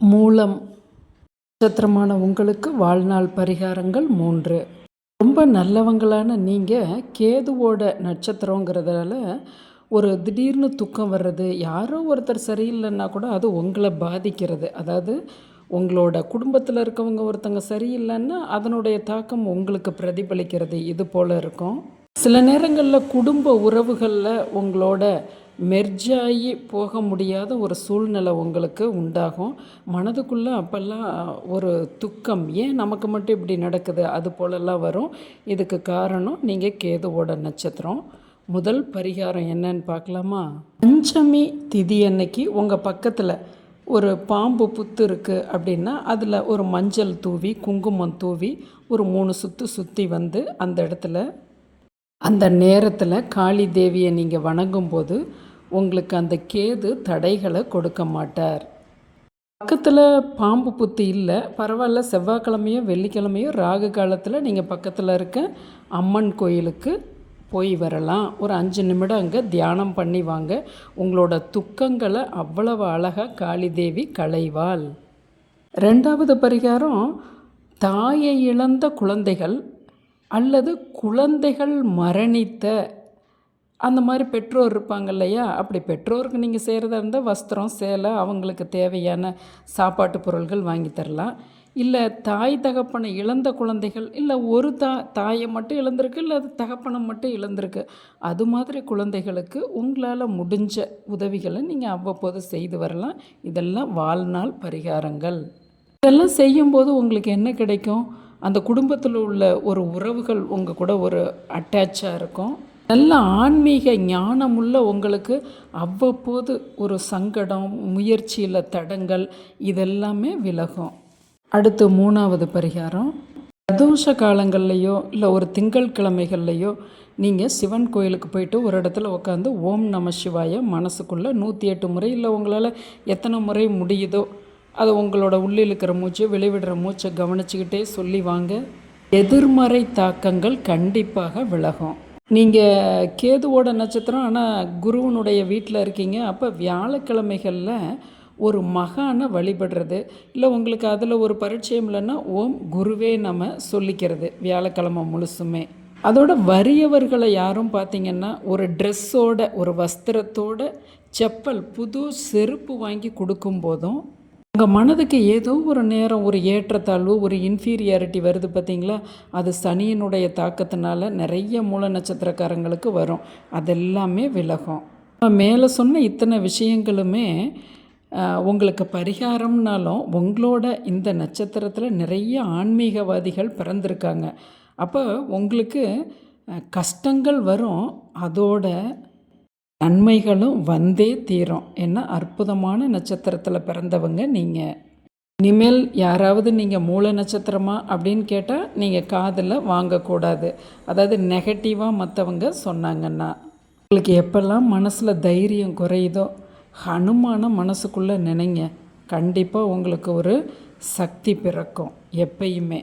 மூலம் நட்சத்திரமான உங்களுக்கு வாழ்நாள் பரிகாரங்கள் மூன்று. ரொம்ப நல்லவங்களான நீங்கள் கேதுவோட நட்சத்திரங்கிறதால ஒரு திடீர்னு துக்கம் வர்றது யாரோ ஒருத்தர் சரியில்லைன்னா கூட அது உங்களை பாதிக்கிறது. அதாவது உங்களோட குடும்பத்தில் இருக்கவங்க ஒருத்தங்க சரியில்லைன்னா அதனுடைய தாக்கம் உங்களுக்கு பிரதிபலிக்கிறது. இது போல் இருக்கும். சில நேரங்களில் குடும்ப உறவுகளில் உங்களோட மெர்ஜாகி போக முடியாத ஒரு சூழ்நிலை உங்களுக்கு உண்டாகும். மனதுக்குள்ளே அப்போல்லாம் ஒரு துக்கம். ஏன் நமக்கு மட்டும் இப்படி நடக்குது? அது போலெல்லாம் வரும். இதுக்கு காரணம் நீங்கள் கேதுவோட நட்சத்திரம். முதல் பரிகாரம் என்னன்னு பார்க்கலாமா? பஞ்சமி திதி அன்னைக்கு உங்கள் பக்கத்தில் ஒரு பாம்பு புத்து இருக்குது அப்படின்னா அதில் ஒரு மஞ்சள் தூவி குங்குமம் தூவி ஒரு மூணு சுற்று சுற்றி வந்து அந்த இடத்துல அந்த நேரத்தில் காளி தேவியை நீங்கள் வணங்கும்போது உங்களுக்கு அந்த கேது தடைகளை கொடுக்க மாட்டார். பக்கத்தில் பாம்பு புத்து இல்லை பரவாயில்ல செவ்வாய்க்கிழமையோ வெள்ளிக்கிழமையோ ராகு காலத்தில் நீங்கள் பக்கத்தில் இருக்க அம்மன் கோயிலுக்கு போய் வரலாம். ஒரு அஞ்சு நிமிடம் அங்கே தியானம் பண்ணி வாங்க. உங்களோட துக்கங்களை அவ்வளவு அழகாக காளி தேவி களைவாள். ரெண்டாவது பரிகாரம் தாயை இழந்த குழந்தைகள் அல்லது குழந்தைகள் மரணித்த அந்த மாதிரி பெற்றோர் இருப்பாங்க இல்லையா? அப்படி பெற்றோருக்கு நீங்கள் செய்கிறதா இருந்தால் வஸ்திரம் சேலை அவங்களுக்கு தேவையான சாப்பாட்டு பொருள்கள் வாங்கி தரலாம். இல்லை தாய் தகப்பனை இழந்த குழந்தைகள் இல்லை ஒரு தா தாயை மட்டும் இழந்திருக்கு இல்லை அது தகப்பனை மட்டும் இழந்திருக்கு. அது மாதிரி குழந்தைகளுக்கு உங்களால் முடிஞ்ச உதவிகளை நீங்கள் அவ்வப்போது செய்து வரலாம். இதெல்லாம் வாழ்நாள் பரிகாரங்கள். இதெல்லாம் செய்யும்போது உங்களுக்கு என்ன கிடைக்கும்? அந்த குடும்பத்தில் உள்ள ஒரு உறவுகள் உங்கள் கூட ஒரு அட்டாச்சாக இருக்கும். நல்ல ஆன்மீக ஞானமுள்ள உங்களுக்கு அவ்வப்போது ஒரு சங்கடம் முயற்சியில் தடங்கள் இதெல்லாமே விலகும். அடுத்து மூணாவது பரிகாரம். பிரதோஷ காலங்கள்லையோ இல்லை ஒரு திங்கள் கிழமைகள்லையோ நீங்கள் சிவன் கோயிலுக்கு போயிட்டு ஒரு இடத்துல உட்காந்து ஓம் நம சிவாய மனசுக்குள்ளே நூற்றி எட்டு முறை இல்லை உங்களால் எத்தனை முறை முடியுதோ அதை உங்களோட உள்ளில் இருக்கிற மூச்சு வெளிவிடுற மூச்சை கவனிச்சுக்கிட்டே சொல்லி வாங்க. எதிர்மறை தாக்கங்கள் கண்டிப்பாக விலகும். நீங்கள் கேதுவோட நட்சத்திரம் ஆனால் குருவனுடைய வீட்டில் இருக்கீங்க அப்போ வியாழக்கிழமைகளில் ஒரு மகானை வழிபடுறது. இல்லை உங்களுக்கு அதில் ஒரு பரிச்சயம் இல்லைன்னா ஓம் குருவே நம்ம சொல்லிக்கிறது வியாழக்கிழமை முழுசுமே. அதோட வறியவர்களை யாரும் பார்த்திங்கன்னா ஒரு ட்ரெஸ்ஸோட ஒரு வஸ்திரத்தோட செப்பல் புது செருப்பு வாங்கி கொடுக்கும் போதும் உங்கள் மனதுக்கு ஏதோ ஒரு நேரம் ஒரு ஏற்றத்தாழ்வு ஒரு இன்ஃபீரியாரிட்டி வருது பார்த்தீங்களா அது சனியினுடைய தாக்கத்தினால நிறைய மூல நட்சத்திரக்காரங்களுக்கு வரும். அதெல்லாமே விலகும். மேலே சொன்ன இத்தனை விஷயங்களுமே உங்களுக்கு பரிகாரம்னாலும் உங்களோட இந்த நட்சத்திரத்தில் நிறைய ஆன்மீகவாதிகள் பிறந்திருக்காங்க. அப்போ உங்களுக்கு கஷ்டங்கள் வரும். அதோட நன்மைகளும் வந்தே தீரும். என்ன அற்புதமான நட்சத்திரத்தில் பிறந்தவங்க நீங்கள் இனிமேல் யாராவது நீங்கள் மூல நட்சத்திரமா அப்படின்னு கேட்டால் நீங்கள் காதில் வாங்கக்கூடாது. அதாவது நெகட்டிவாக மற்றவங்க சொன்னாங்கன்னா உங்களுக்கு எப்பெல்லாம் மனசில் தைரியம் குறையுதோ ஹனுமான மனசுக்குள்ளே நினைங்க. கண்டிப்பாக உங்களுக்கு ஒரு சக்தி பிறக்கும் எப்பயுமே.